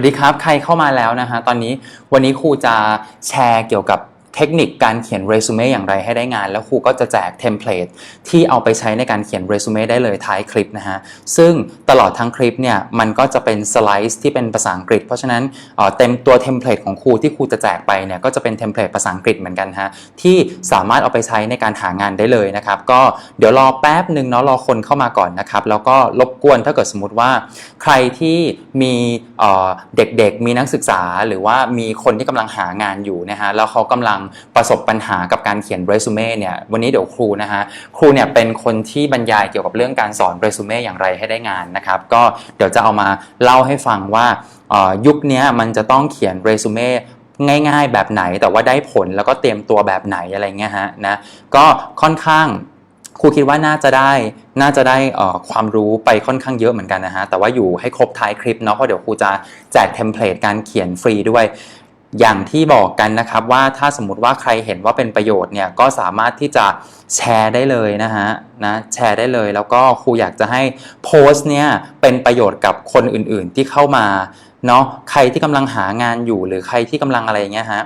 วัสดีครับ ใครเข้ามาแล้วนะฮะ ตอนนี้วันนี้ครูจะแชร์เกี่ยวกับ เทคนิคการเขียนเรซูเม่อย่างไรให้ได้งาน แล้วครูก็จะแจกเทมเพลตที่เอาไปใช้ในการเขียนเรซูเม่ได้เลยท้ายคลิปนะฮะซึ่งตลอดทั้งคลิปเนี่ยมันก็จะเป็นสไลด์ที่เป็นภาษาอังกฤษ เพราะฉะนั้นเต็มตัวเทมเพลตของครูที่ครูจะแจกไปเนี่ยก็จะเป็นเทมเพลตภาษาอังกฤษเหมือนกันฮะที่สามารถเอาไปใช้ในการหางานได้เลยนะครับก็เดี๋ยวรอแป๊บหนึ่งเนาะรอคนเข้ามาก่อนนะครับแล้วก็รบกวนถ้าเกิดสมมติว่าใครที่มีเอ่อเด็กๆมีนักศึกษาหรือว่ามีคนที่กำลังหางานอยู่นะฮะแล้วเขากำลังประสบปัญหากับการเขียนเรซูเม่เนี่ยวันนี้เดี๋ยวครูนะฮะครูเนี่ยเป็นคนที่บรรยายเกี่ยวกับเรื่องการสอนเรซูเม่อย่างไรให้ได้งานนะครับก็เดี๋ยวจะเอามาเล่าให้ฟังว่ายุคนี้มันจะต้องเขียนเรซูเม่ง่ายๆ แบบไหนแต่ว่าได้ผลแล้วก็เตรียมตัวแบบไหนอะไรเงี้ยฮะนะก็ค่อนข้างครูคิดว่าน่าจะได้น่าจะได้ออความรู้ไปค่อนข้างเยอะเหมือนกันนะฮะแต่ว่าอยู่ให้ครบท้ายคลิปเนาะเพราะเดี๋ยวครูจะแจกเทมเพลตการเขียนฟรีด้วย อย่างที่บอกกันนะครับว่าถ้าสมมติว่าใครเห็นว่าเป็นประโยชน์เนี่ยก็สามารถที่จะแชร์ได้เลยนะฮะนะแชร์ได้เลยแล้วก็ครูอยากจะให้โพสต์เนี่ยเป็นประโยชน์กับคนอื่นๆที่เข้ามาเนาะใครที่กำลังหางานอยู่หรือใครที่กำลังอะไรเงี้ยฮะ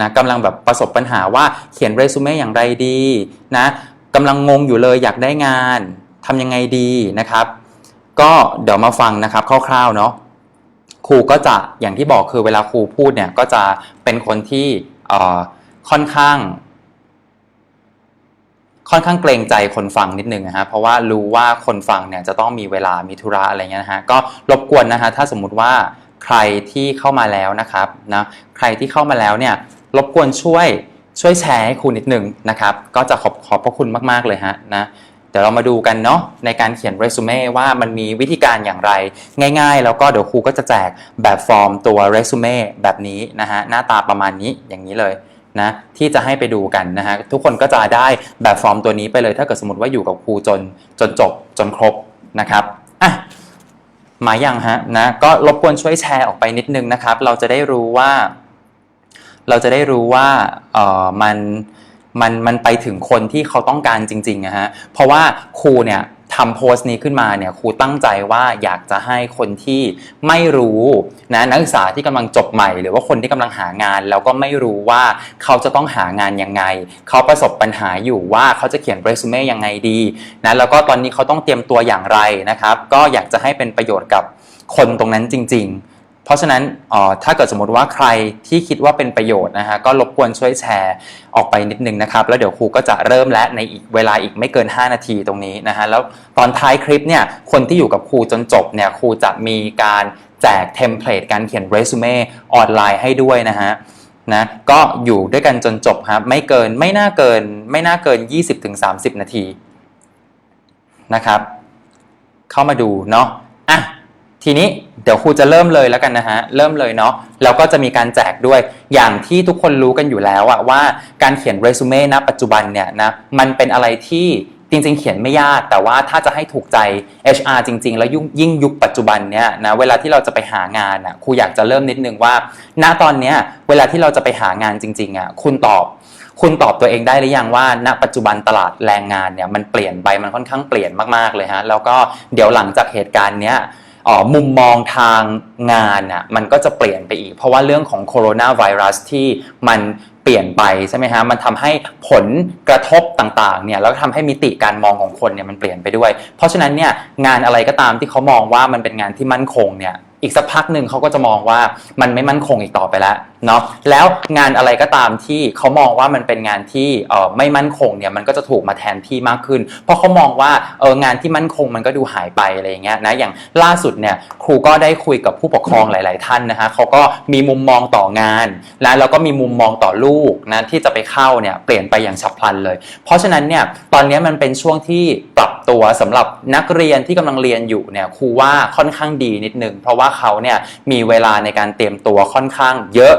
นะกำลังแบบประสบปัญหาว่าเขียนเรซูเม่อย่างไรดีนะกำลังงงอยู่เลยอยากได้งานทำยังไงดีนะครับ ก็เดี๋ยวมาฟังนะครับคร่าวๆเนาะ ครูก็จะอย่างที่บอกคือเวลาครูพูดเนี่ยก็จะเป็นคนที่เอ่อค่อนข้าง ค่อนข้างเกรงใจคนฟังนิดนึงนะฮะเพราะว่ารู้ว่าคนฟังเนี่ยจะต้องมีเวลามีธุระอะไรเงี้ยนะฮะก็รบกวนนะฮะถ้าสมมุติว่าใครที่เข้ามาแล้วนะครับนะใครที่เข้ามาแล้วเนี่ยรบกวนช่วยช่วยแชร์ให้ครูนิดนึงนะครับ ก็จะขอบขอบพระคุณมาก ๆเลยฮะนะ เดี๋ยวเรามาดูกันเนาะในการเขียนเรซูเม่ว่ามันมีวิธีการอย่างไร ง่าย ๆ แล้วก็เดี๋ยวครูก็จะแจกแบบฟอร์มตัวเรซูเม่แบบนี้นะฮะหน้าตาประมาณนี้อย่างนี้เลยนะที่จะให้ไปดูกันนะฮะทุกคนก็จะได้แบบฟอร์มตัวนี้ไปเลย ถ้าเกิดสมมติว่าอยู่กับครูจนจนจบจนครบนะครับอะมายังฮะนะก็รบกวนช่วยแชร์ออกไปนิดนึงนะครับ เราจะได้รู้ว่า เราจะได้รู้ว่าเออมัน มันมันไปถึงคนที่เขาต้องการจริงๆนะฮะเพราะว่าครูเนี่ยทำโพสต์นี้ขึ้นมาเนี่ยครูตั้งใจว่าอยากจะให้คนที่ไม่รู้นะนักศึกษาที่กำลังจบใหม่ หรือว่าคนที่กำลังหางาน แล้วก็ไม่รู้ว่าเขาจะต้องหางานยังไง เขาประสบปัญหาอยู่ว่าเขาจะเขียนเรซูเม่ยังไงดีนะแล้วก็ตอนนี้เขาต้องเตรียมตัวอย่างไรนะครับ ก็อยากจะให้เป็นประโยชน์กับคนตรงนั้นจริง เพราะฉะนั้นถ้าเกิดสมมติว่าใครที่คิดว่าเป็นประโยชน์นะฮะก็รบกวนช่วยแชร์ออกไปนิดนึงนะครับ แล้วเดี๋ยวครูก็จะเริ่มและในอีกเวลาอีกไม่เกิน 5 นาทีตรงนี้นะฮะแล้วตอนท้ายคลิปเนี่ยคนที่อยู่กับครูจนจบเนี่ยครูจะมีการแจกเทมเพลตการเขียนเรซูเม่ออนไลน์ให้ด้วยนะฮะนะก็อยู่ด้วยกันจนจบครับไม่เกินไม่น่าเกินไม่น่าเกิน 20-30 นาทีนะครับ เข้ามาดูเนาะอะ ทีนี้เดี๋ยวครูจะเริ่มเลยแล้วกันนะฮะเริ่มเลยเนาะแล้วก็จะมีการแจกด้วยอย่างที่ทุกคนรู้กันอยู่แล้วอะว่าการเขียนเรซูเม่ณปัจจุบันเนี่ยนะมันเป็นอะไรที่จริงๆ เขียนไม่ยากแต่ว่าถ้าจะให้ถูกใจ HR จริง ๆ แล้วยิ่งยุคปัจจุบันเนี่ยนะเวลาที่เราจะไปหางานอะครูอยากจะเริ่มนิดนึงว่า ณตอนเนี้ยเวลาที่เราจะไปหางานจริงๆอะคุณตอบ คุณตอบตัวเองได้หรือยังว่า ณ ปัจจุบันตลาดแรงงานเนี่ยมันเปลี่ยนไปมันค่อนข้างเปลี่ยนมากๆเลยฮะแล้วก็เดี๋ยวหลังจากเหตุการณ์เนี้ย ออมุมมองทางงานน่ะมันก็จะเปลี่ยนไปอีก เพราะว่าเรื่องของโคโรนาไวรัสที่มันเปลี่ยนไปใช่ไหมฮะมันทำให้ผลกระทบต่างๆเนี่ยแล้วก็ทำให้มิติการมองของคนเนี่ยมันเปลี่ยนไปด้วย เพราะฉะนั้นเนี่ยงานอะไรก็ตามที่เขามองว่ามันเป็นงานที่มั่นคงเนี่ยอีกสักพักหนึ่งเขาก็จะมองว่ามันไม่มั่นคงอีกต่อไปแล้ว เนาะแล้วงานอะไรก็ตามที่เขามองว่ามันเป็นงานที่ไม่มั่นคงเนี่ยมันก็จะถูกมาแทนที่มากขึ้น เพราะเขามองว่าเอองานที่มั่นคงมันก็ดูหายไปอะไรอย่างเงี้ยนะอย่างล่าสุดเนี่ยครูก็ได้คุยกับผู้ปกครองหลาย ๆ ท่านนะฮะเขาก็มีมุมมองต่องานนะแล้วก็มีมุมมองต่อลูกนะที่จะไปเข้าเนี่ยเปลี่ยนไปอย่างฉับพลันเลย เพราะฉะนั้นเนี่ยตอนนี้มันเป็นช่วงที่ปรับตัวสำหรับนักเรียนที่กำลังเรียนอยู่เนี่ยครูว่าค่อนข้างดีนิดนึงเพราะว่าเขาเนี่ยมีเวลาในการเตรียมตัวค่อนข้างเยอะ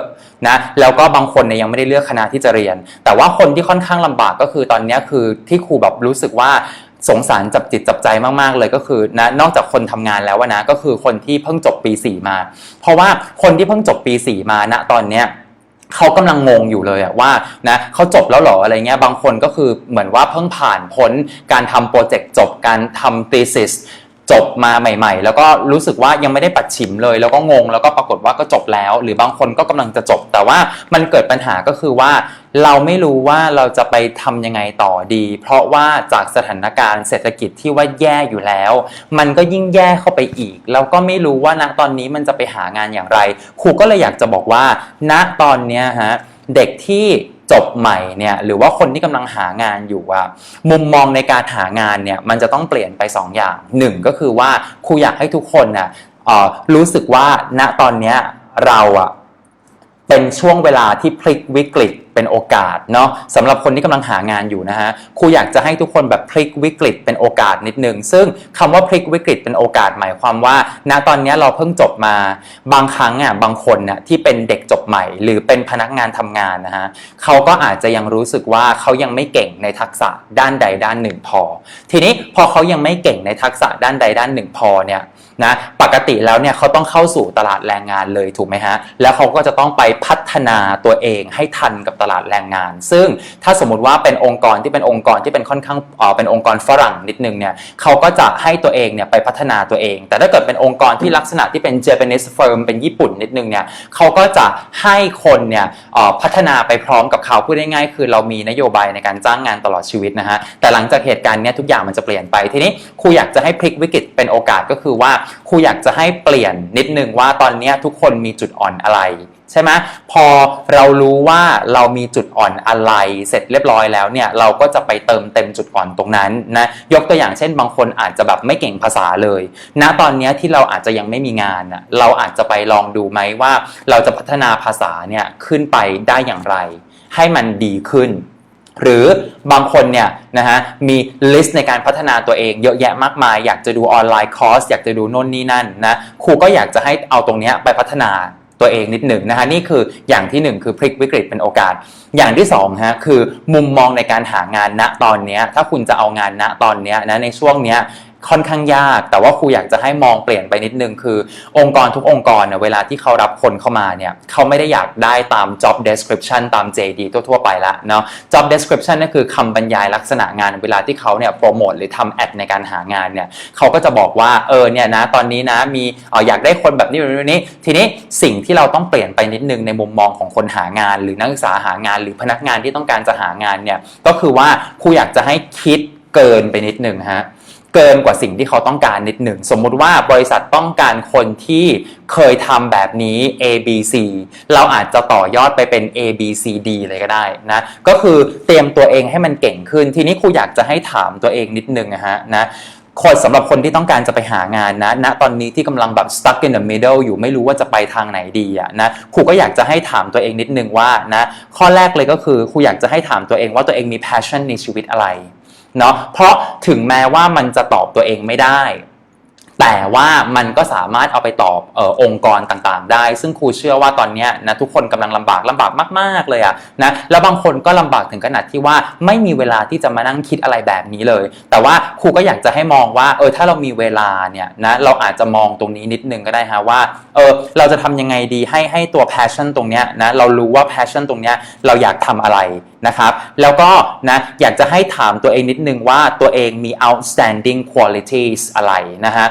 นะแล้วก็บางคนเนี่ยยังไม่ได้เลือกคณะที่จะเรียน แต่ว่าคนที่ค่อนข้างลำบากก็คือตอนนี้คือที่ครูแบบรู้สึกว่าสงสารจับจิตจับใจมาก ๆ เลยก็คือนะนอกจากคนทำงานแล้วนะก็คือคนที่เพิ่งจบปี 4 มา เพราะว่าคนที่เพิ่งจบปี 4 มาณตอนเนี้ยเขากำลังงงอยู่เลยอะว่านะเขาจบแล้วหรออะไรเงี้ยบางคนก็คือเหมือนว่าเพิ่งผ่านพ้นการทำโปรเจกต์จบการทำ thesis จบมาใหม่ ๆ แล้วก็รู้สึกว่ายังไม่ได้ปัดฉิมเลย แล้วก็งงแล้วก็ปรากฏว่าก็จบแล้ว หรือบางคนก็กำลังจะจบ แต่ว่ามันเกิดปัญหาก็คือว่าเราไม่รู้ว่าเราจะไปทำยังไงต่อดี เพราะว่าจากสถานการณ์เศรษฐกิจที่ว่าแย่อยู่แล้ว มันก็ยิ่งแย่เข้าไปอีก แล้วก็ไม่รู้ว่าณตอนนี้มันจะไปหางานอย่างไรครูก็เลยอยากจะบอกว่า ณตอนเนี้ยฮะเด็กที่ จบใหม่เนี่ยหรือว่าคนที่กำลังหางานอยู่อะมุมมองในการหางานเนี่ยมันจะต้องเปลี่ยนไป 2 อย่างหนึ่งก็คือว่าครูอยากให้ทุกคนน่ะเอ่อรู้สึกว่าณตอนเนี้ยเราอะ เป็นช่วงเวลาที่พลิกวิกฤตเป็นโอกาสเนาะสำหรับคนที่กำลังหางานอยู่นะฮะครูอยากจะให้ทุกคนแบบพลิกวิกฤตเป็นโอกาสนิดนึง ซึ่งคำว่าพลิกวิกฤตเป็นโอกาสหมายความว่า ณตอนนี้เราเพิ่งจบมาบางครั้งอะบางคนน่ะที่เป็นเด็กจบใหม่ หรือเป็นพนักงานทำงานนะฮะเขาก็อาจจะยังรู้สึกว่าเขายังไม่เก่งในทักษะด้านใดด้านหนึ่งพอ ทีนี้พอเขายังไม่เก่งในทักษะด้านใดด้านหนึ่งพอเนี่ย นะปกติแล้วเนี่ยเขาต้องเข้าสู่ตลาดแรงงานเลยถูกไหมฮะแล้วเขาก็จะต้องไปพัฒนาตัวเองให้ทันกับตลาดแรงงาน ซึ่งถ้าสมมติว่าเป็นองค์กรที่เป็นองค์กรที่เป็นค่อนข้างเออเป็นองค์กรฝรั่งนิดนึงเนี่ยเขาก็จะให้ตัวเองเนี่ยไปพัฒนาตัวเอง แต่ถ้าเกิดเป็นองค์กรที่ลักษณะที่เป็น Japanese firm เป็นญี่ปุ่นนิดนึงเนี่ยเขาก็จะให้คนเนี่ยพัฒนาไปพร้อมกับเขาพูดง่ายๆคือเรามีนโยบายในการจ้างงานตลอดชีวิตนะฮะแต่หลังจากเหตุการณ์เนี้ยทุกอย่างมันจะเปลี่ยนไปทีนี้ครูอยากจะให้พลิกวิกฤตเป็นโอกาสก็คือว่าครูอยากจะให้เปลี่ยนนิดนึงว่าตอนนี้ทุกคนมีจุดอ่อนอะไร ใช่ไหมพอเรารู้ว่าเรามีจุดอ่อนอะไร เสร็จเรียบร้อยแล้วเนี่ยเราก็จะไปเติมเต็มจุดอ่อนตรงนั้นนะยกตัวอย่างเช่น บางคนอาจจะแบบไม่เก่งภาษาเลยณตอนนี้ที่เราอาจจะยังไม่มีงานเราอาจจะไปลองดูไหมว่า เราจะพัฒนาภาษาเนี่ยขึ้นไปได้อย่างไร ให้มันดีขึ้น หรือบางคนเนี่ยนะฮะมีลิสต์ในการพัฒนาตัวเองเยอะแยะมากมาย อยากจะดูออนไลน์คอร์สอยากจะดูโน่นนี่นั่นนะครูก็อยากจะให้เอาตรงนี้ไปพัฒนาตัวเองนิดหนึ่งนะฮะนี่คืออย่างที่หนึ่งคือพลิกวิกฤตเป็นโอกาส อย่างที่สองฮะคือมุมมองในการหางานณตอนนี้ถ้าคุณจะเอางานณตอนนี้นะในช่วงเนี้ย ค่อนข้างยาก แต่ว่าครูอยากจะให้มองเปลี่ยนไปนิดนึงคือ องค์กรทุกองค์กรเนี่ยเวลาที่เขารับคนเข้ามาเนี่ยเขาไม่ได้อยากได้ตาม job description ตาม JD ทั่วๆไปละเนาะ job description นั่นคือคำบรรยายลักษณะงานเวลาที่เขาเนี่ยโปรโมทหรือทำแอดในการหางานเนี่ยเขาก็จะบอกว่าเออเนี่ยนะตอนนี้นะมีเอออยากได้คนแบบนี้แบบนี้ ทีนี้สิ่งที่เราต้องเปลี่ยนไปนิดนึงในมุมมองของคนหางาน หรือนักศึกษาหางาน หรือพนักงานที่ต้องการจะหางานเนี่ยก็คือว่าครูอยากจะให้คิดเกินไปนิดนึงฮะ เกินกว่าสิ่งที่เขาต้องการนิดหนึ่ง สมมุติว่าบริษัทต้องการคนที่เคยทำแบบนี้ A B C เราอาจจะต่อยอดไปเป็น A B C D เลยก็ได้นะ ก็คือเตรียมตัวเองให้มันเก่งขึ้น ทีนี้ครูอยากจะให้ถามตัวเองนิดนึงนะฮะนะคนสำหรับคนที่ต้องการจะไปหางานนะณตอนนี้ที่กำลังแบบ stuck in the middle อยู่ไม่รู้ว่าจะไปทางไหนดีอะนะครูก็อยากจะให้ถามตัวเองนิดนึงว่านะข้อแรกเลยก็คือครูอยากจะให้ถามตัวเองว่าตัวเองมี passion ในชีวิตอะไร เนาะเพราะถึงแม้ว่ามันจะตอบตัวเองไม่ได้ แต่ว่ามันก็สามารถเอาไปตอบออองค์กรต่างๆ ได้ ซึ่งครูเชื่อว่าตอนนี้นะทุกคนกำลังลำบากลำบากมาก ๆเลยอะนะแล้วบางคนก็ลำบากถึงขนาดที่ว่าไม่มีเวลาที่จะมานั่งคิดอะไรแบบนี้เลย แต่ว่าครูก็อยากจะให้มองว่าเออถ้าเรามีเวลาเนี่ยนะเราอาจจะมองตรงนี้นิดนึงก็ได้ฮะว่าเออเราจะทำยังไงดีให้ให้ตัว passion ตรงเนี้ยนะเรารู้ว่า passion ตรงเนี้ยเราอยากทำอะไรนะครับ แล้วก็นะอยากจะให้ถามตัวเองนิดนึงว่าตัวเองมี outstanding qualities อะไรนะฮะ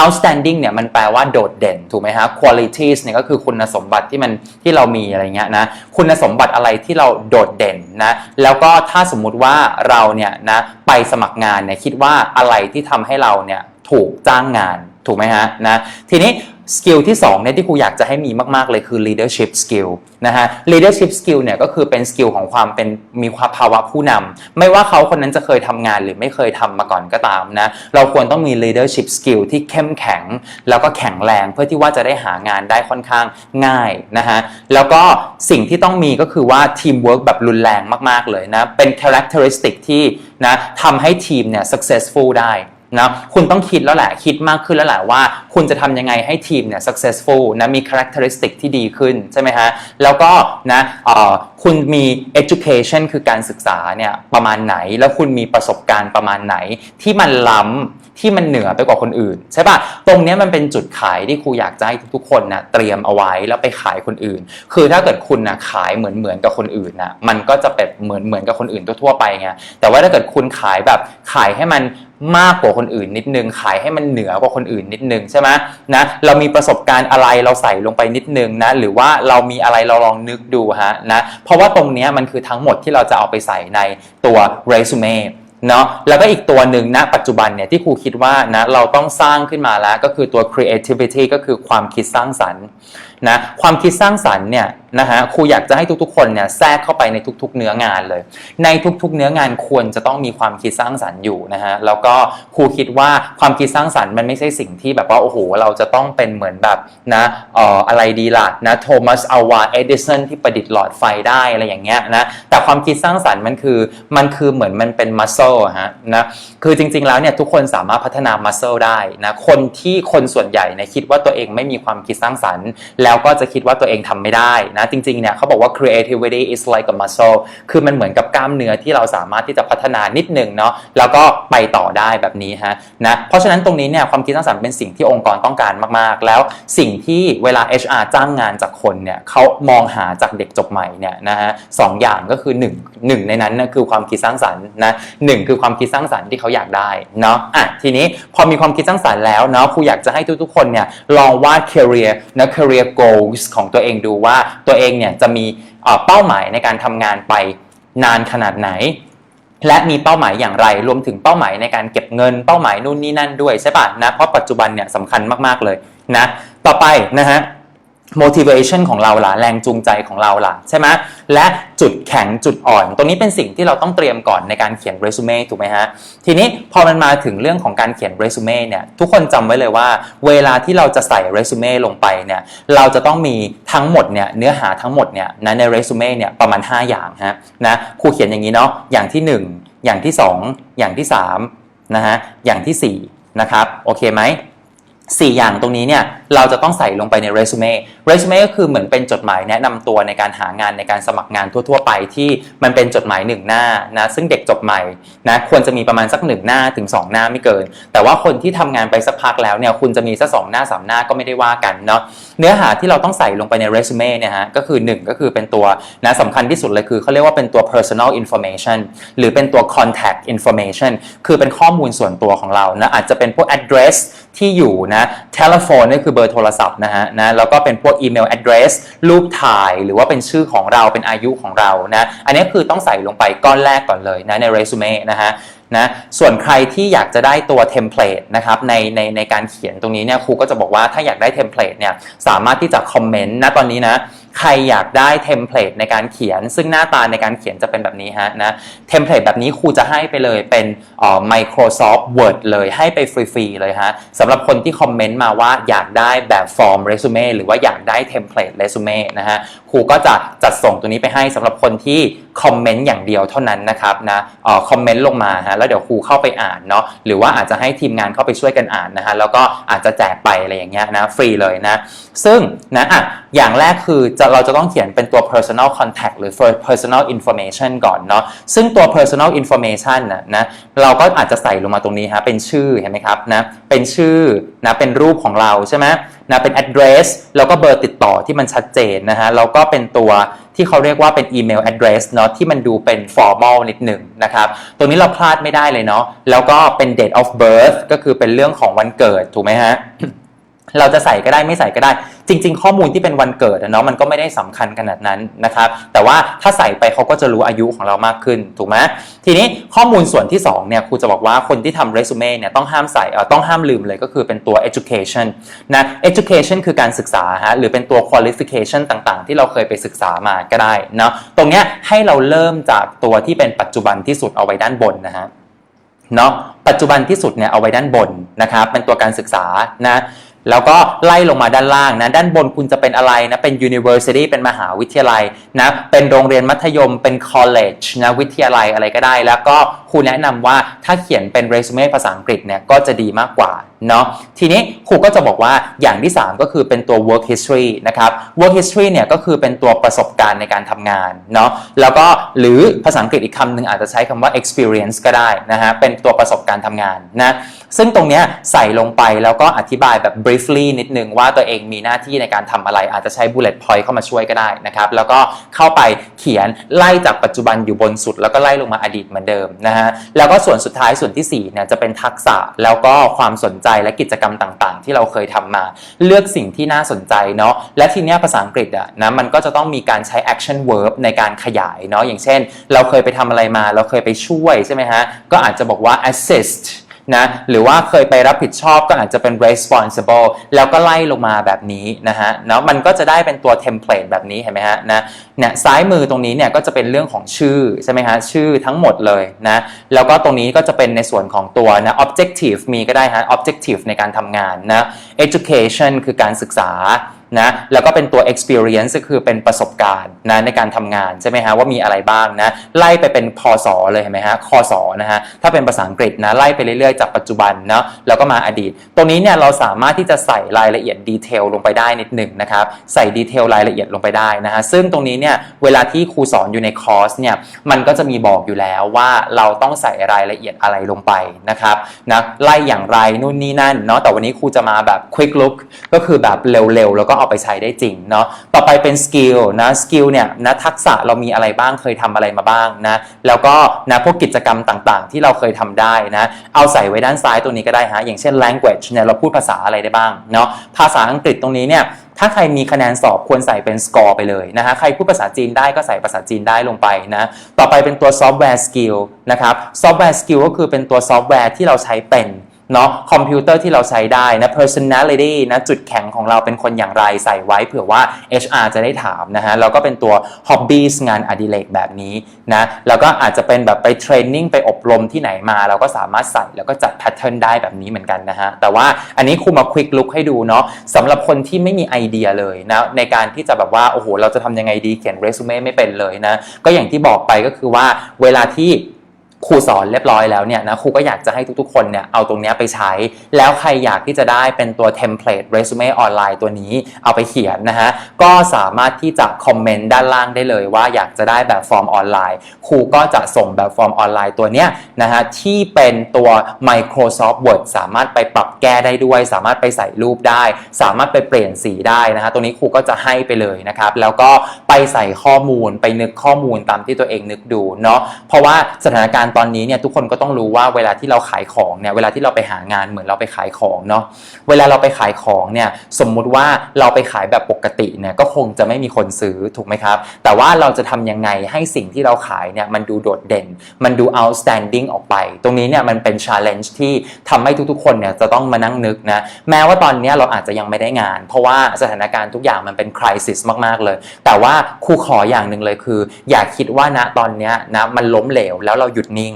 outstanding เนี่ยมันแปลว่าโดดเด่นถูกไหมฮะ qualities เนี่ยก็คือคุณสมบัติที่มันที่เรามีอะไรเงี้ยนะคุณสมบัติอะไรที่เราโดดเด่นนะแล้วก็ถ้าสมมุติว่าเราเนี่ยนะไปสมัครงานเนี่ยคิดว่าอะไรที่ทำให้เราเนี่ยถูกจ้างงานถูกไหมฮะนะทีนี้ สกิลที่2เนี่ยที่ครูอยากจะให้มีมากๆเลยคือ leadership skill นะฮะ leadership skill เนี่ยก็คือเป็นสกิลของความเป็นมีความภาวะผู้นำไม่ว่าเขาคนนั้นจะเคยทำงานหรือไม่เคยทำมาก่อนก็ตามนะเราควรต้องมี leadership skill ที่เข้มแข็ง แล้วก็แข็งแรงเพื่อที่ว่าจะได้หางานได้ค่อนข้างง่ายนะฮะแล้วก็สิ่งที่ต้องมีก็คือว่า teamwork แบบรุนแรงมากๆเลยนะเป็น characteristic ที่นะทำให้ทีมเนี่ย successful ได้ นะคุณต้องคิดแล้วแหละคิดมากขึ้นแล้วแหละว่า คุณจะทำยังไงให้ทีมเนี่ย successful นะมี characteristic ที่ดีขึ้นใช่ไหมฮะแล้วก็นะคุณมี education คือการศึกษาเนี่ยประมาณไหน แล้วคุณมีประสบการณ์ประมาณไหน ที่มันล้ำที่มันเหนือไปกว่าคนอื่น ใช่ปะตรงนี้มันเป็นจุดขายที่ครูอยากจะให้ทุกๆคนนะเตรียมเอาไว้แล้วไปขายคนอื่น คือถ้าเกิดคุณนะขายเหมือนเหมือนกับคนอื่นนะมันก็จะเป็นเหมือนเหมือนกับคนอื่นทั่วๆไปไงแต่ว่าถ้าเกิดคุณขายแบบขายให้มัน มากกว่าคนอื่นนิดนึง ขายให้มันเหนือกว่าคนอื่นนิดนึงใช่ไหมนะเรามีประสบการณ์อะไรเราใส่ลงไปนิดนึงนะหรือว่าเรามีอะไรเราลองนึกดูฮะนะเพราะว่าตรงนี้มันคือทั้งหมดที่เราจะเอาไปใส่ในตัวเรซูเม่เนาะแล้วก็อีกตัวหนึ่งณปัจจุบันเนี่ยที่ครูคิดว่านะเราต้องสร้างขึ้นมาแล้วก็คือตัว creativity ก็คือความคิดสร้างสรรค์ นะความคิดสร้างสรรค์เนี่ยนะฮะครูอยากจะให้ทุกๆ คนเนี่ยแทรกเข้าไปในทุก ๆ เนื้องานเลย ในทุก ๆ เนื้องานควรจะต้องมีความคิดสร้างสรรค์อยู่นะฮะแล้วก็ครูคิดว่าความคิดสร้างสรรค์มันไม่ใช่สิ่งที่แบบว่าโอ้โหเราจะต้องเป็นเหมือนแบบนะเอ่ออะไรดีล่ะนะโทมัสอวาเอดิสันที่ประดิษฐ์หลอดไฟได้อะไรอย่างเงี้ยนะแต่ความคิดสร้างสรรค์มันคือมันคือเหมือนมันเป็นมัสเซลฮะนะคือจริง ๆ แล้วเนี่ยทุกคนสามารถพัฒนามัสเซลได้นะคนที่คนส่วนใหญ่เนี่ยคิดว่าตัวเองไม่มีความคิดสร้างสรรค์แแล้วก็จะคิดว่าตัวเองทำไม่ได้นะจริงๆเนี่ยเขาบอกว่า creativity is like a muscle คือมันเหมือนกับกล้ามเนื้อที่เราสามารถที่จะพัฒนานิดหนึ่งเนาะแล้วก็ไปต่อได้แบบนี้ฮะนะเพราะฉะนั้นตรงนี้เนี่ยความคิดสร้างสรรค์เป็นสิ่งที่องค์กรต้องการมากๆ แล้วสิ่งที่เวลา HR จ้างงานจากคนเนี่ยเขามองหาจากเด็กจบใหม่เนี่ยนะฮะสองอย่างก็คือหนึ่งหนึ่งในนั้นนะคือความคิดสร้างสรรค์นะหนึ่งคือความคิดสร้างสรรค์ที่เขาอยากได้เนาะอะทีนี้พอมีความคิดสร้างสรรค์แล้วเนาะครูอยากจะให้ทุกๆคนเนี่ยลองวาด career นะ career goals ของตัวเองดูว่าตัวเองเนี่ยจะมีเป้าหมายในการทำงานไปนานขนาดไหน และมีเป้าหมายอย่างไร รวมถึงเป้าหมายในการเก็บเงินเป้าหมายนู่นนี่นั่นด้วยใช่ป่ะนะเพราะปัจจุบันเนี่ยสำคัญมากๆเลยนะ ต่อไปนะฮะ motivation ของเราล่ะแรงจูงใจของเราล่ะใช่ไหมและจุดแข็งจุดอ่อน ตรงนี้เป็นสิ่งที่เราต้องเตรียมก่อนในการเขียนเรซูเม่ถูกไหมฮะทีนี้พอมันมาถึงเรื่องของการเขียนเรซูเม่เนี่ยทุกคนจำไว้เลยว่า เวลาที่เราจะใส่เรซูเม่ลงไปเนี่ยเราจะต้องมีทั้งหมดเนี่ยเนื้อหาทั้งหมดเนี่ยนะในเรซูเม่เนี่ยประมาณ 5 อย่างฮะนะครูเขียนอย่างนี้เนาะอย่างที่ 1 อย่างที่ 2 อย่างที่3นะฮะอย่างทีสี่4นะครับโอเคไหม4อย่างตรงนี้เนี่ยเราจะต้องใส่ลงไปในเรซูเม่เรซูเม่ก็คือเหมือนเป็นจดหมายแนะนำตัวในการหางานในการสมัครงานทั่ว ๆ ไปที่มันเป็นจดหมาย1หน้านะซึ่งเด็กจบใหม่นะควรจะมีประมาณสัก1หน้าถึง 2 หน้าไม่เกิน แต่ว่าคนที่ทำงานไปสักพักแล้วเนี่ยคุณจะมีสักสองหน้า3หน้าก็ไม่ได้ว่ากันเนาะเนื้อหาที่เราต้องใส่ลงไปในเรซูเม่เนี่ยฮะก็คือ 1 ก็คือเป็นตัวนะสำคัญที่สุดเลยคือเขาเรียกว่าเป็นตัว personal information หรือเป็นตัว contact information คือเป็นข้อมูลส่วนตัวของเรานะอาจจะเป็นพวก address ที่อยู่นะ telephone นี่คือบอร์โทรศัพท์นะฮะนะแล้วก็เป็นพวกอีเมล address รูปถ่ายหรือว่าเป็นชื่อของเราเป็นอายุของเรานะอันนี้คือต้องใส่ลงไปก้อนแรกก่อนเลยนะในเรซูเม่นะฮะนะส่วนใครที่อยากจะได้ตัวเทมเพลตนะครับในในในการเขียนตรงนี้เนี่ยครูก็จะบอกว่าถ้าอยากได้เทมเพลตเนี่ยสามารถที่จะคอมเมนต์นะตอนนี้นะ ใครอยากได้เทมเพลตในการเขียน ซึ่งหน้าตาในการเขียนจะเป็นแบบนี้ฮะนะเทมเพลตแบบนี้ครูจะให้ไปเลยเป็นเอ่อ Microsoft Word เลยให้ไปฟรีๆเลยฮะสำหรับคนที่คอมเมนต์มาว่าอยากได้แบบฟอร์มเรซูเม่หรือว่าอยากได้เทมเพลตเรซูเม่นะฮะครูก็จะจัดส่งตัวนี้ไปให้สำหรับคนที่ คอมเมนต์อย่างเดียวเท่านั้นนะครับนะเออคอมเมนต์ลงมาฮะแล้วเดี๋ยวครูเข้าไปอ่านเนาะหรือว่าอาจจะให้ทีมงานเข้าไปช่วยกันอ่านนะฮะแล้วก็อาจจะแจกไปอะไรอย่างเงี้ยนะฟรีเลยนะ ซึ่งนะอะอย่างแรกคือจะเราจะต้องเขียนเป็นตัว personal contact หรือ personal information ก่อนเนาะซึ่งตัว personal information นะนะเราก็อาจจะใส่ลงมาตรงนี้ฮะเป็นชื่อเห็นไหมครับนะเป็นชื่อนะเป็นรูปของเราใช่ไหม นะเป็น address แล้วก็เบอร์ติดต่อที่มันชัดเจนนะฮะแล้วก็เป็นตัวที่เขาเรียกว่าเป็น email address เนาะที่มันดูเป็น formal นิดหนึ่งนะครับตรงนี้เราพลาดไม่ได้เลยเนาะแล้วก็เป็น date of birth ก็คือเป็นเรื่องของวันเกิดถูกไหมฮะ เราจะใส่ก็ได้ไม่ใส่ก็ได้ จริง ๆ ข้อมูลที่เป็นวันเกิดเนาะมันก็ไม่ได้สำคัญขนาดนั้นนะครับแต่ว่าถ้าใส่ไปเขาก็จะรู้อายุของเรามากขึ้นถูกไหมทีนี้ข้อมูลส่วนที่2เนี่ยครูจะบอกว่าคนที่ทำเรซูเม่เนี่ยต้องห้ามใส่ต้องห้ามลืมเลยก็คือเป็นตัว education นะ education คือการศึกษาฮะหรือเป็นตัว qualification ต่างๆ ที่เราเคยไปศึกษามาก็ได้เนาะตรงเนี้ยให้เราเริ่มจากตัวที่เป็นปัจจุบันที่สุดเอาไว้ด้านบนนะฮะเนาะปัจจุบันที่สุดเนี่ยเอาไว้ด้านบนนะครับเป็นตัวการศึกษานะ แล้วก็ไล่ลงมาด้านล่างนะด้านบนคุณจะเป็นอะไรนะเป็น university เป็นมหาวิทยาลัยนะเป็นโรงเรียนมัธยมเป็น college นะวิทยาลัยอะไรก็ได้ แล้วก็ครูแนะนำว่าถ้าเขียนเป็นเรซูเม่ภาษาอังกฤษเนี่ยก็จะดีมากกว่าเนาะทีนี้ครูก็จะบอกว่าอย่างที่ 3 ก็คือเป็นตัว work history นะครับ work history เนี่ยก็คือเป็นตัวประสบการณ์ในการทำงานเนาะแล้วก็หรือภาษาอังกฤษอีกคำหนึ่งอาจจะใช้คำว่า experience ก็ได้นะฮะเป็นตัวประสบการณ์ทำงานนะซึ่งตรงเนี้ยใส่ลงไปแล้วก็อธิบายแบบ briefly นิดนึงว่าตัวเองมีหน้าที่ในการทำอะไร อาจจะใช้ bullet point เข้ามาช่วยก็ได้นะครับแล้วก็เข้าไปเขียนไล่จากปัจจุบันอยู่บนสุด แล้วก็ไล่ลงมาอดีตเหมือนเดิมนะฮะฮะแล้วก็ส่วนสุดท้ายส่วนที่4เนี่ยจะเป็นทักษะแล้วก็ความสนใจและกิจกรรมต่างๆ ที่เราเคยทำมา เลือกสิ่งที่น่าสนใจเนาะและทีเนี้ยภาษาอังกฤษอะนะมันก็จะต้องมีการใช้ action verb ในการขยายเนาะอย่างเช่น เราเคยไปทำอะไรมา เราเคยไปช่วยใช่ไหมฮะก็อาจจะบอกว่า assist นะหรือว่าเคยไปรับผิดชอบก็อาจจะเป็น responsible แล้วก็ไล่ลงมาแบบนี้นะฮะเนาะมันก็จะได้เป็นตัว template แบบนี้เห็นไหมฮะนะเนี่ยซ้ายมือตรงนี้เนี่ยก็จะเป็นเรื่องของชื่อใช่ไหมฮะชื่อทั้งหมดเลยนะแล้วก็ตรงนี้ก็จะเป็นในส่วนของตัวนะ objective มีก็ได้ฮะ objective ในการทำงานนะ education คือการศึกษา นะแล้วก็เป็นตัว experience ก็คือเป็นประสบการณ์นะในการทำงานใช่ไหมฮะว่ามีอะไรบ้างนะไล่ไปเป็นพศเลยเห็นไหมฮะคศนะฮะถ้าเป็นภาษาอังกฤษนะไล่ไปเรื่อยๆจากปัจจุบันเนาะแล้วก็มาอดีต ตรงนี้เนี่ยเราสามารถที่จะใส่รายละเอียดดีเทลลงไปได้นิดหนึ่งนะครับใส่ดีเทลรายละเอียดลงไปได้นะฮะซึ่งตรงนี้เนี่ยเวลาที่ครูสอนอยู่ในคอร์สเนี่ยมันก็จะมีบอกอยู่แล้วว่าเราต้องใส่รายละเอียดอะไรลงไปนะครับนะไล่อย่างไรนู่นนี่นั่นเนาะแต่วันนี้ครูจะมาแบบ quick look ก็คือแบบเร็วๆแล้วก็เอาไปใช้ได้จริงเนาะต่อไปเป็นสกิลนะสกิลเนี่ยนะทักษะเรามีอะไรบ้างเคยทำอะไรมาบ้างนะแล้วก็นะพวกกิจกรรมต่างๆ ที่เราเคยทำได้นะเอาใส่ไว้ด้านซ้ายตรงนี้ก็ได้ฮะอย่างเช่น language เนี่ยเราพูดภาษาอะไรได้บ้างเนาะภาษาอังกฤษตรงนี้เนี่ยถ้าใครมีคะแนนสอบควรใส่เป็นสกอร์ไปเลยนะฮะ ใครพูดภาษาจีนได้ก็ใส่ภาษาจีนได้ลงไปนะ ต่อไปเป็นตัวซอฟต์แวร์สกิลนะครับ ซอฟต์แวร์สกิลก็คือเป็นตัวซอฟต์แวร์ที่เราใช้เป็น เนาะคอมพิวเตอร์ที่เราใช้ได้นะ personality นะจุดแข็งของเราเป็นคนอย่างไรใส่ไว้เผื่อว่า HR จะได้ถามนะฮะแล้วก็เป็นตัว hobbies งานอดิเรกแบบนี้นะแล้วก็อาจจะเป็นแบบไปเทรนนิ่งไปอบรมที่ไหนมา เราก็สามารถใส่แล้วก็จัดแพทเทิร์นได้แบบนี้เหมือนกันนะฮะแต่ว่าอันนี้ครูมาควิกลุกให้ดูเนาะสำหรับคนที่ไม่มีไอเดียเลยนะในการที่จะแบบว่าโอ้โหเราจะทำยังไงดีเขียนเรซูเม่ไม่เป็นเลยนะก็อย่างที่บอกไปก็คือว่าเวลาที่ ครูสอนเรียบร้อยแล้วเนี่ยนะครูก็อยากจะให้ทุกๆ คนเนี่ยเอาตรงนี้ไปใช้ แล้วใครอยากที่จะได้เป็นตัวเทมเพลตเรซูเม่ออนไลน์ตัวนี้เอาไปเขียนนะฮะก็สามารถที่จะคอมเมนต์ด้านล่างได้เลยว่าอยากจะได้แบบฟอร์มออนไลน์ครูก็จะส่งแบบฟอร์มออนไลน์ตัวเนี้ยนะฮะที่เป็นตัว Microsoft Word สามารถไปปรับแก้ได้ด้วย สามารถไปใส่รูปได้ สามารถไปเปลี่ยนสีได้นะฮะตรงนี้ครูก็จะให้ไปเลยนะครับแล้วก็ไปใส่ข้อมูลไปนึกข้อมูลตามที่ตัวเองนึกดูเนาะเพราะว่าสถานการณ์ตอนนี้เนี่ยทุกคนก็ต้องรู้ว่าเวลาที่เราขายของเนี่ยเวลาที่เราไปหางานเหมือนเราไปขายของเนาะเวลาเราไปขายของเนี่ยสมมุติว่าเราไปขายแบบปกติเนี่ยก็คงจะไม่มีคนซื้อถูกไหมครับ แต่ว่าเราจะทำยังไงให้สิ่งที่เราขายเนี่ยมันดูโดดเด่น มันดู outstanding ออกไป ตรงนี้เนี่ยมันเป็น challenge ที่ทำให้ทุกๆ คนเนี่ยจะต้องมานั่งนึกนะแม้ว่าตอนนี้เราอาจจะยังไม่ได้งาน เพราะว่าสถานการณ์ทุกอย่างมันเป็น crisis มากๆเลย แต่ว่าครูขออย่างหนึ่งเลยคือ อย่าคิดว่าณตอนนี้นะมันล้มเหลวแล้วเราหยุดนิ่ง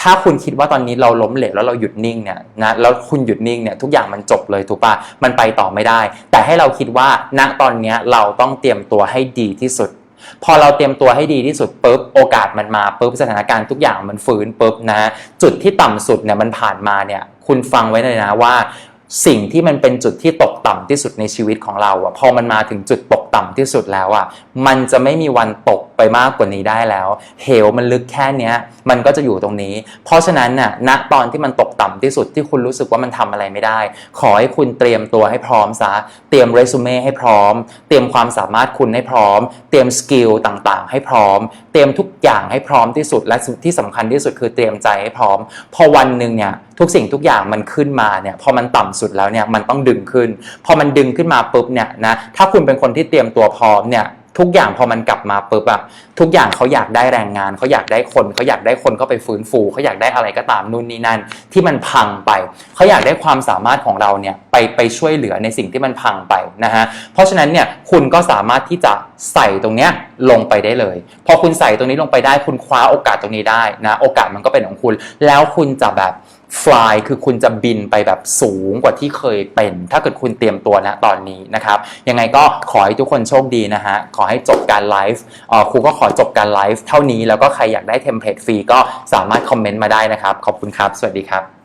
ถ้าคุณคิดว่าตอนนี้เราล้มเหลวแล้วเราหยุดนิ่งเนี่ยนะแล้วคุณหยุดนิ่งเนี่ยทุกอย่างมันจบเลยถูกปะมันไปต่อไม่ได้ แต่ให้เราคิดว่าณตอนนี้เราต้องเตรียมตัวให้ดีที่สุด พอเราเตรียมตัวให้ดีที่สุดปุ๊บโอกาสมันมาปุ๊บสถานการณ์ทุกอย่างมันฟื้นปุ๊บนะ จุดที่ต่ำสุดเนี่ยมันผ่านมาเนี่ยคุณฟังไว้เลยนะว่าสิ่งที่มันเป็นจุดที่ตกต่ำที่สุดในชีวิตของเราอะพอมันมาถึงจุดตกต่ำที่สุดแล้วอะมันจะไม่มีวันตกไปมากกว่านี้ได้แล้ว เหวมันลึกแค่เนี้ย มันก็จะอยู่ตรงนี้ เพราะฉะนั้นน่ะณตอนที่มันตกต่ำที่สุดที่คุณรู้สึกว่ามันทำอะไรไม่ได้ ขอให้คุณเตรียมตัวให้พร้อมซะ เตรียมเรซูเม่ให้พร้อม เตรียมความสามารถคุณให้พร้อม เตรียมสกิลต่างๆ ให้พร้อม เตรียมทุกอย่างให้พร้อมที่สุด และที่สำคัญที่สุดคือเตรียมใจให้พร้อม พอวันหนึ่งเนี่ยทุกสิ่งทุกอย่างมันขึ้นมาเนี่ยพอมันต่ำสุดแล้วเนี่ยมันต้องดึงขึ้น พอมันดึงขึ้นมาปุ๊บเนี่ยนะถ้าคุณเป็นคนที่เตรียมตัวพร้อมเนี่ย ทุกอย่างพอมันกลับมาปุ๊บอะทุกอย่างเขาอยากได้แรงงานเขาอยากได้คนเขาอยากได้คนเข้าไปฟื้นฟูเขาอยากได้อะไรก็ตามนู่นนี่นั่นที่มันพังไปเขาอยากได้ความสามารถของเราเนี่ยไปไปช่วยเหลือในสิ่งที่มันพังไปนะฮะเพราะฉะนั้นเนี่ยคุณก็สามารถที่จะใส่ตรงเนี้ยลงไปได้เลย พอคุณใส่ตรงนี้ลงไปได้คุณคว้าโอกาสตรงนี้ได้นะโอกาสมันก็เป็นของคุณ แล้วคุณจะแบบ fly คือคุณจะบินไปแบบสูงกว่าที่เคยเป็น ถ้าเกิดคุณเตรียมตัวนะตอนนี้นะครับ ยังไงก็ขอให้ทุกคนโชคดีนะฮะ ขอให้จบการไลฟ์ครูก็ขอจบการไลฟ์เท่านี้ แล้วก็ใครอยากได้เทมเพลตฟรีก็สามารถคอมเมนต์มาได้นะครับ ขอบคุณครับ สวัสดีครับ